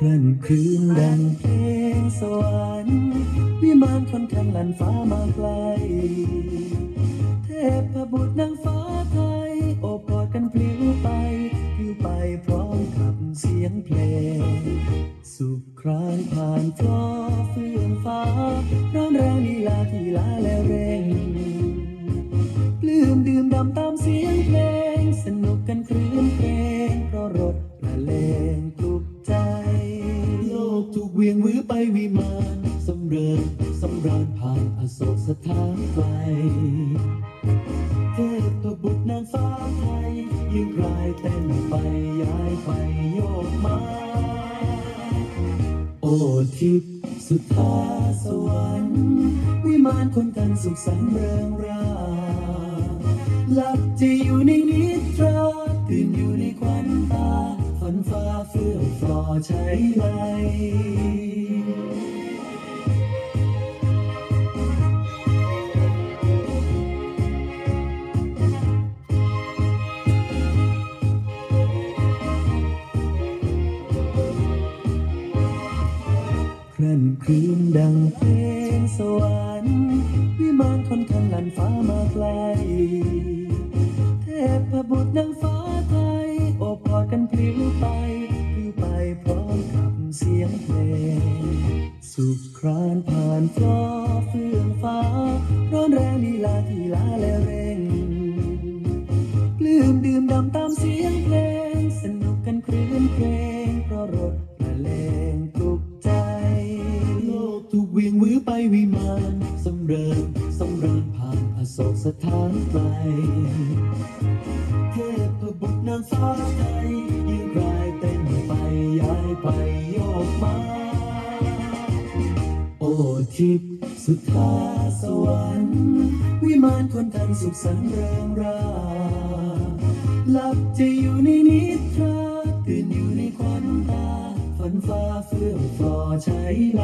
ครั่อนครื้นดังเพลงสวรรค์วิมานคนทันลันฟ้ามาไกล เทพบุตรนางฟ้าไทยโอบกอดกันพลิ้วไปพลิ้วไปพร้อมกับเสียงเพลง สุขครานผ่านฟลอเฟื่องฟ้าร้อนแรงลีลาที่ลาและเร่ง ปลื้มดื่มดำตามเสียงเพลง สนุกกันครื เวียงวื้อไปวิมานสำเริญสำราญผ่านอโศกสถานไกลเทพบุตรนางฟ้าไทยยืนกรายเต้นไปย้ายไปโยกมา โอทิพสุธาสวรรค์วิมานคนกันสุขสันต์เริงราหลับจะอยู่ในนิทราตื่นอยู่ในควันตา นฟ้าเฟื่องฟอใช้ไหลครั่นคืนดังเพลงสวรรค์วิมานคนทันลันฟ้ามาไกล เทพบุตรนางฟ้า พลิ้วไปพลิ้วไปพร้อมกับเสียงเพลง สุขครานผ่านฟลอเฟื่องฟ้า ร้อนแรงลีลาที่ลาและเร่งปลื้มดื่มดำตามเสียงเพลง สนุกกันครื้นเพลง เพราะรถละเลงปลุกใจ โลกถูกเวียงวื้อไปวิมานสำเริญสำราญผ่านอโศกสถานไกลเทพบุตรนางฟ้าไทยยืนกร ทิพสุทธาสวรรค์ วิมานคนทันสุขสันเริงราหลับจะอยู่ในนิทราตื่นอยู่ในควันตาฝันฟ้าเฟื่องฟอใช้ไหล